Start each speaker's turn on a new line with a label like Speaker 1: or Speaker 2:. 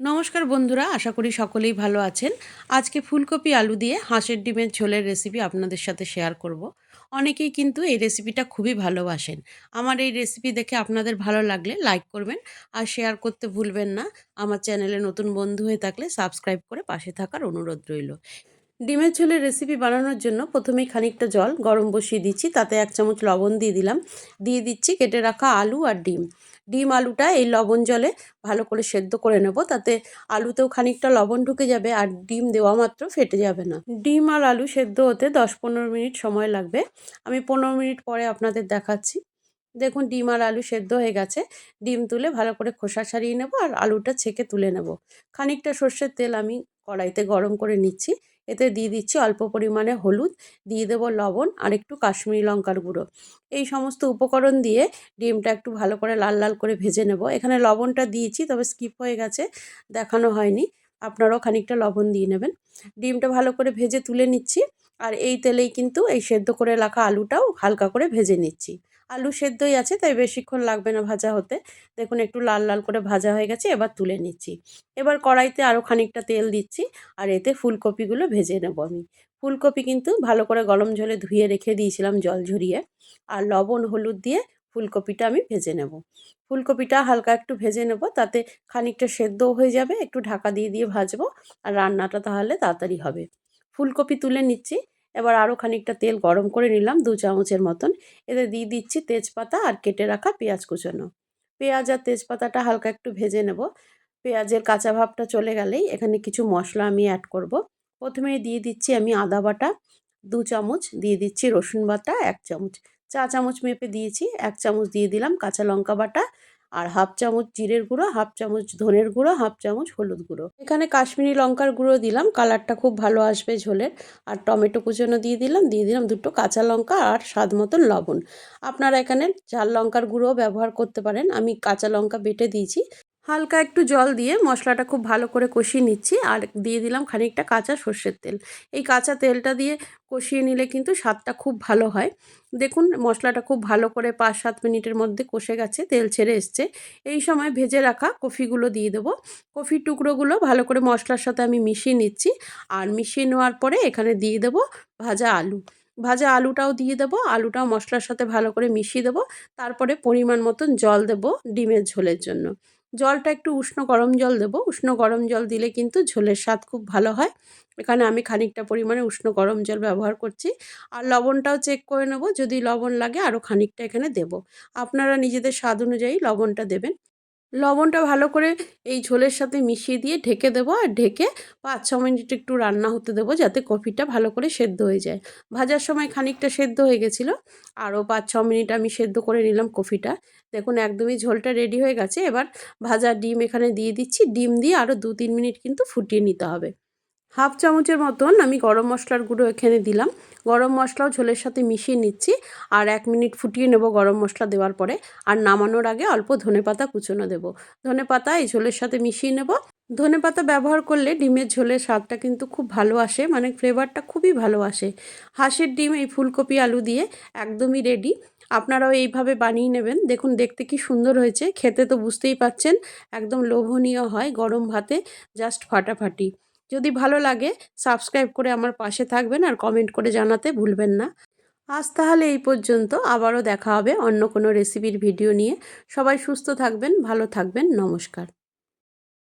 Speaker 1: নমস্কার বন্ধুরা, আশা করি সকলেই ভালো আছেন। আজকে ফুলকপি আলু দিয়ে হাঁসের ডিমের ঝোলের রেসিপি আপনাদের সাথে শেয়ার করব। অনেকেই কিন্তু এই রেসিপিটা খুবই ভালোবাসেন। আমার এই রেসিপি দেখে আপনাদের ভালো লাগলে লাইক করবেন আর শেয়ার করতে ভুলবেন না। আমার চ্যানেলে নতুন বন্ধু হয়ে থাকলে সাবস্ক্রাইব করে পাশে থাকার অনুরোধ রইল। ডিমের ঝোলের রেসিপি বানানোর জন্য প্রথমেই খানিকটা জল গরম বসিয়ে দিচ্ছি, তাতে এক চামচ লবণ দিয়ে দিলাম। দিয়ে দিচ্ছি কেটে রাখা আলু আর ডিম। ডিম আলুটা এই লবণ জলে ভালো করে সেদ্ধ করে নেব, তাতে আলুতেও খানিকটা লবণ ঢুকে যাবে আর ডিম দেওয়া মাত্র ফেটে যাবে না। ডিম আর আলু সেদ্ধ হতে দশ পনেরো মিনিট সময় লাগবে। আমি পনেরো মিনিট পরে আপনাদের দেখাচ্ছি। দেখুন, ডিম আর আলু সেদ্ধ হয়ে গেছে। ডিম তুলে ভালো করে খোসা ছাড়িয়ে নেব আর আলুটা ছেঁকে তুলে নেব। খানিকটা সর্ষের তেল আমি কড়াইতে গরম করে নিচ্ছি। এতে দিয়ে দিচ্ছি অল্প পরিমাণে হলুদ, দিয়ে দেবো লবণ আর একটু কাশ্মীরি লঙ্কার গুঁড়ো। এই সমস্ত উপকরণ দিয়ে ডিমটা একটু ভালো করে লাল লাল করে ভেজে নেব। এখানে লবণটা দিয়েছি, তবে স্কিপ হয়ে গেছে, দেখানো হয়নি। আপনারাও খানিকটা লবণ দিয়ে নেবেন। ডিমটা ভালো করে ভেজে তুলে নিচ্ছি, আর এই তেলেই কিন্তু এই সেদ্ধ করে রাখা আলুটাও হালকা করে ভেজে নিচ্ছি। আলু সেদ্ধই আছে, তাই বেশিক্ষণ লাগবে না ভাজা হতে। দেখুন একটু লাল লাল করে ভাজা হয়ে গেছে, এবার তুলে নিচ্ছি। এবার কড়াইতে আরও খানিকটা তেল দিচ্ছি, আর এতে ফুলকপিগুলো ভেজে নেব আমি। ফুলকপি কিন্তু ভালো করে গরম জলে ধুয়ে রেখে দিয়েছিলাম জল ঝরিয়ে, আর লবণ, হলুদ দিয়ে ফুলকপিটা আমি ভেজে নেব। ফুলকপিটা হালকা একটু ভেজে নেব, তাতে খানিকটা সেদ্ধও হয়ে যাবে, একটু ঢাকা দিয়ে দিয়ে ভাজবো, আর রান্নাটা তাহলে তাড়াতাড়ি হবে। ফুলকপি তুলে নিচ্ছি এবার আরও খানিকটা তেল গরম করে নিলাম দু চামচের মতন। এতে দিয়ে দিচ্ছি তেজপাতা আর কেটে রাখা পেঁয়াজ কুচানো। পেঁয়াজ আর তেজপাতাটা হালকা একটু ভেজে নেব। পেঁয়াজের কাঁচা ভাবটা চলে গেলেই এখানে কিছু মশলা আমি অ্যাড করব। প্রথমে দিয়ে দিচ্ছি আমি আদা বাটা, দু চামচ, দিয়ে দিচ্ছি রসুন বাটা, এক চামচ। চা চামচ মেপে দিয়েছি, এক চামচ দিয়ে দিলাম কাঁচা লঙ্কা বাটা আর হাফ চামচ জিরের গুঁড়ো, হাফ চামচ ধনের গুঁড়ো, হাফ চামচ হলুদ গুঁড়ো। এখানে কাশ্মীরি লঙ্কার গুঁড়ো দিলাম, কালারটা খুব ভালো আসবে ঝোলের। আর টমেটো কুচনো দিয়ে দিলাম দিয়ে দিলাম দুটো কাঁচা লঙ্কা আর স্বাদ মতন লবণ। আপনারা এখানে ঝাল লঙ্কার গুঁড়োও ব্যবহার করতে পারেন। আমি কাঁচা লঙ্কা বেটে দিয়েছি। হালকা একটু জল দিয়ে মশলাটা খুব ভালো করে কষিয়ে নিচ্ছি আর দিয়ে দিলাম খানিকটা কাঁচা সর্ষের তেল। এই কাঁচা তেলটা দিয়ে কষিয়ে নিলে কিন্তু স্বাদটা খুব ভালো হয়। দেখুন, মশলাটা খুব ভালো করে পাঁচ সাত মিনিটের মধ্যে কষে গেছে, তেল ছেড়ে এসছে। এই সময় ভেজে রাখা কফিগুলো দিয়ে দেবো। কফির টুকরোগুলো ভালো করে মশলার সাথে আমি মিশিয়ে নিচ্ছি। আর মিশিয়ে নেওয়ার পরে এখানে দিয়ে দেবো ভাজা আলু। ভাজা আলুটাও দিয়ে দেবো, আলুটাও মশলার সাথে ভালো করে মিশিয়ে দেবো, তারপরে পরিমাণ মতন জল দেবো ডিমের ঝোলের জন্য। জলটা একটু উষ্ণ গরম জল দেবো, উষ্ণ গরম জল দিলে কিন্তু ঝোলের স্বাদ খুব ভালো হয়। এখানে আমি খানিকটা পরিমাণে উষ্ণ গরম জল ব্যবহার করছি। আর লবণটাও চেক করে নেব, যদি লবণ লাগে আরও খানিকটা এখানে দেব। আপনারা নিজেদের স্বাদ অনুযায়ী লবণটা দেবেন। লবণটা ভালো করে এই ঝোলের সাথে মিশিয়ে দিয়ে ঢেকে দেবো আর ঢেকে পাঁচ, ছ মিনিট একটু রান্না হতে দেবো যাতে কফিটা ভালো করে সেদ্ধ হয়ে যায়। ভাজার সময় খানিকটা সেদ্ধ হয়ে গেছিল, আরও পাঁচ, ছ মিনিট আমি সেদ্ধ করে নিলাম কফিটা। দেখুন, একদমই ঝোলটা রেডি হয়ে গেছে। এবার ভাজা ডিম এখানে দিয়ে দিচ্ছি। ডিম দিয়ে আরও দু, তিন মিনিট কিন্তু ফুটিয়ে নিতে হবে। হাফ চামচের মতন আমি গরম মশলার গুঁড়ো এখানে দিলাম। গরম মশলাও ঝোলের সাথে মিশিয়ে নিচ্ছি আর এক মিনিট ফুটিয়ে নেব গরম মশলা দেওয়ার পরে। আর নামানোর আগে অল্প ধনে পাতা কুচোনো দেবো। ধনে পাতা এই ঝোলের সাথে মিশিয়ে নেব। ধনে পাতা ব্যবহার করলে ডিমের ঝোলের স্বাদটা কিন্তু খুব ভালো আসে মানে ফ্লেভারটা খুবই ভালো আসে। হাঁসের ডিম এই ফুলকপি আলু দিয়ে একদমই রেডি আপনারাও এইভাবে বানিয়ে নেবেন। দেখুন, দেখতে কি সুন্দর হয়েছে। খেতে তো বুঝতেই পাচ্ছেন, একদম লোভনীয় হয় গরম ভাতে জাস্ট ফাটাফাটি। যদি ভালো লাগে সাবস্ক্রাইব করে আমার পাশে থাকবেন আর কমেন্ট করে জানাতে ভুলবেন না। আজ তাহলে এই পর্যন্ত, আবারও দেখা হবে অন্য কোনো রেসিপির ভিডিও নিয়ে। সবাই সুস্থ থাকবেন, ভালো থাকবেন, নমস্কার।